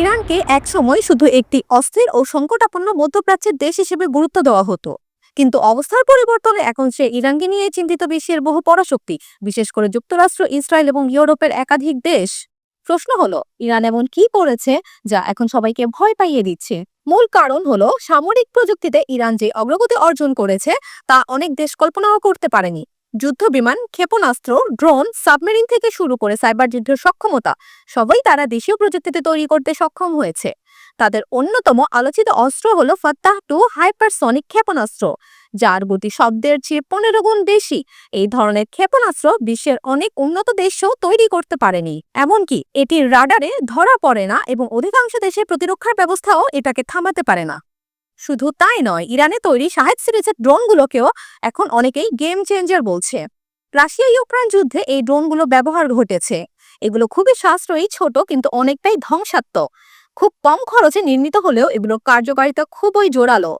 ইরানকে একসময় শুধু একটি অস্থির ও সংকটাপন্ন মধ্যপ্রাচ্যের দেশ হিসেবে গুরুত্ব দেওয়া হতো। কিন্তু অবস্থার পরিবর্তনে এখন সে ইরানকে নিয়ে চিন্তিত বিশ্বের বহু পরাশক্তি, বিশেষ করে যুক্তরাষ্ট্র, ইসরায়েল এবং ইউরোপের একাধিক দেশ। প্রশ্ন হলো, ইরান এমন কি করেছে যা এখন সবাইকে ভয় পাইয়ে দিচ্ছে? মূল কারণ হলো, সামরিক প্রযুক্তিতে ইরান যে অগ্রগতি অর্জন করেছে, তা অনেক দেশ কল্পনাও করতে পারেনি। যুদ্ধ বিমান ক্ষেপণাস্ত্র, ড্রোন, সাবমেরিন থেকে শুরু করে সাইবার যুদ্ধের সক্ষমতা, সবই তারা দেশীয় প্রযুক্তিতে তৈরি করতে সক্ষম হয়েছে। তাদের অন্যতম আলোচিত অস্ত্র হল ফত্তাহ টু হাইপারসনিক ক্ষেপণাস্ত্র, যার গতি শব্দের চেয়ে পনেরো গুণ বেশি। এই ধরনের ক্ষেপণাস্ত্র বিশ্বের অনেক উন্নত দেশও তৈরি করতে পারেনি। এমনকি এটির রাডারে ধরা পড়ে না এবং অধিকাংশ দেশের প্রতিরক্ষার ব্যবস্থাও এটাকে থামাতে পারে না। শুধু তাই নয়, ইরানে তৈরি শাহেদ সিরিজের ড্রোনগুলোকেও এখন অনেকেই গেম চেঞ্জার বলছে। রাশিয়া ইউক্রেন যুদ্ধে এই ড্রোনগুলো ব্যবহার ঘটেছে। এগুলো খুবই সাশ্রয়ী, ছোট, কিন্তু অনেকটাই ধ্বংসাত্মক। খুব কম খরচে নির্মিত হলেও এগুলোর কার্যকারিতা খুবই জোরালো।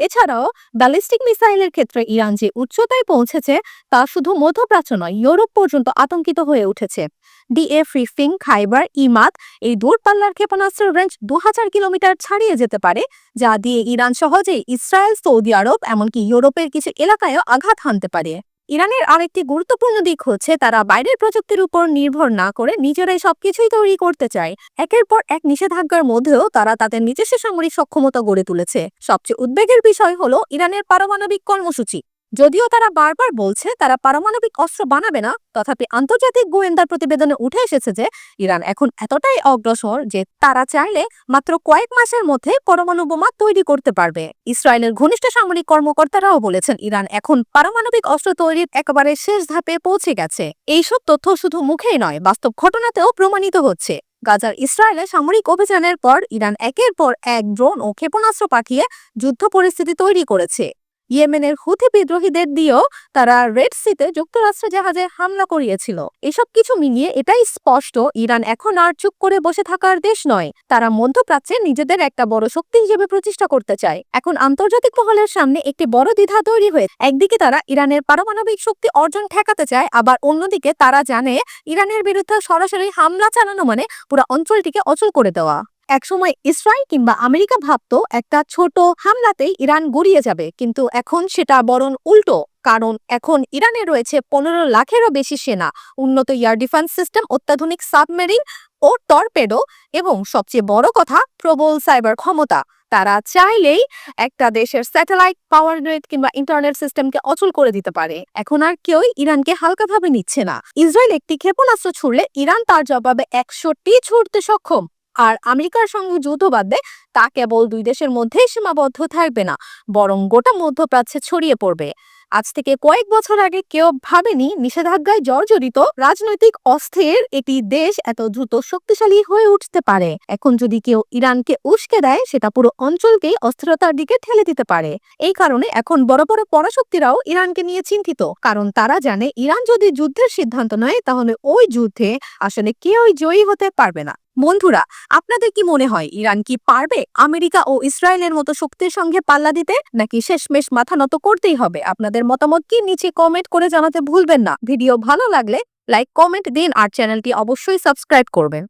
এছাড়াও ব্যালিস্টিক মিসাইলের ক্ষেত্রে ইরান যে উচ্চতায় পৌঁছেছে, তা শুধু মধ্যপ্রাচ্য নয়, ইউরোপ পর্যন্ত আতঙ্কিত হয়ে উঠেছে। ডিএফ রিফিং খাইবার ইমাদ এই দূরপাল্লার ক্ষেপণাস্ত্রের রেঞ্জ দু হাজার কিলোমিটার ছাড়িয়ে যেতে পারে, যা দিয়ে ইরান সহজেই ইসরায়েল, সৌদি আরব, এমনকি ইউরোপের কিছু এলাকায়ও আঘাত হানতে পারে। ইরানের আরেকটি গুরুত্বপূর্ণ দিক হচ্ছে তারা বাইরের প্রযুক্তির উপর নির্ভর না করে নিজেরাই সবকিছুই তৈরি করতে চায়। একের পর এক নিষেধাজ্ঞার মধ্যেও তারা তাদের নিজস্ব সামরিক সক্ষমতা গড়ে তুলেছে। সবচেয়ে উদ্বেগের বিষয় হলো ইরানের পারমাণবিক কর্মসূচি। যদিও তারা বারবার বলছে, তারা পারমাণবিক অস্ত্র বানাবে না। তথাপি আন্তর্জাতিক গোয়েন্দার প্রতিবেদনে উঠে এসেছে যে, ইরান এখন এতটাই অগ্রসর যে, তারা চাইলে মাত্র কয়েক মাসের মধ্যে পরমাণু বোমা তৈরি করতে পারবে। ইসরায়েলের ঘনিষ্ঠ সামরিক কর্মকর্তারাও বলেছেন, ইরান এখন পারমাণবিক অস্ত্র তৈরির একেবারে শেষ ধাপে পৌঁছে গেছে। এইসব তথ্য শুধু মুখেই নয়, বাস্তব ঘটনাতেও প্রমাণিত হচ্ছে। গাজার ইসরায়েলে সামরিক অভিযানের পর, ইরান একের পর এক ড্রোন ও ক্ষেপণাস্ত্র পাঠিয়ে যুদ্ধ পরিস্থিতি তৈরি করেছে। ইয়েমেনের হুথি বিদ্রোহীদের দিয়েও তারা রেড সিতে যুক্তরাষ্ট্র জাহাজে হামলা করিয়েছিল। এসব কিছু মিলিয়ে এটাই স্পষ্ট, ইরান এখন আর চুপ করে বসে থাকার দেশ নয়। তারা মধ্যপ্রাচ্যে নিজেদের একটা বড় শক্তি হিসেবে প্রতিষ্ঠা করতে চায়। এখন আন্তর্জাতিক মহলের সামনে একটি বড় দ্বিধা তৈরি হয়ে, একদিকে তারা ইরানের পারমাণবিক শক্তি অর্জন ঠেকাতে চায়, আবার অন্যদিকে তারা জানে ইরানের বিরুদ্ধে সরাসরি হামলা চালানো মানে পুরো অঞ্চলটিকে অচল করে দেওয়া। একসময় ইসরায়েল কিংবা আমেরিকা ভাবত একটা ছোট হামলাতেই ইরান গড়িয়ে যাবে। কিন্তু এখন সেটা বরং উল্টো, কারণ এখন ইরানে রয়েছে পনেরো লাখেরও বেশি সেনা, উন্নত এয়ার ডিফেন্স সিস্টেম, অত্যাধুনিক সাবমেরিন ও টর্পেডো এবং সবচেয়ে বড় কথা, প্রবল সাইবার ক্ষমতা। তারা চাইলেই একটা দেশের স্যাটেলাইট, পাওয়ার গ্রিড কিংবা ইন্টারনেট সিস্টেমকে অচল করে দিতে পারে। এখন আর কেউই ইরানকে হালকাভাবে নিচ্ছে না। ইসরায়েল একটি ক্ষেপণাস্ত্র ছুড়লে ইরান তার জবাবে একশোটি ছুড়তে সক্ষম। আর আমেরিকার সঙ্গে যুদ্ধ বাঁধবে তা কেবল দুই দেশের মধ্যেই সীমাবদ্ধ থাকবে না, বরং গোটা মধ্যপ্রাচ্যে ছড়িয়ে পড়বে। আজ থেকে কয়েক বছর আগে কেউ ভাবেনি নিষেধাজ্ঞায় জর্জরিত রাজনৈতিক অস্থির একটি দেশ এত দ্রুত শক্তিশালী হয়ে উঠতে পারে। এখন যদি কেউ ইরানকে উস্কে দেয়, সেটা পুরো অঞ্চলকেই অস্থিরতার দিকে ঠেলে দিতে পারে। এই কারণে এখন বড় বড় পরাশক্তিরাও ইরানকে নিয়ে চিন্তিত, কারণ তারা জানে ইরান যদি যুদ্ধের সিদ্ধান্ত নেয়, তাহলে ওই যুদ্ধে আসলে কেউই জয়ী হতে পারবে না। বন্ধুরা, আপনাদের কি মনে হয় ইরান কি পারবে? আমেরিকা ও ইসরায়েলের মতো শক্তির সঙ্গে পাল্লা দিতে? নাকি শেষমেশ মাথা নত করতেই হবে? আপনাদের মতামত কি নিচে কমেন্ট করে জানাতে ভুলবেন না। ভিডিও ভালো লাগলে লাইক কমেন্ট দিন, আর চ্যানেলটি অবশ্যই সাবস্ক্রাইব করবেন।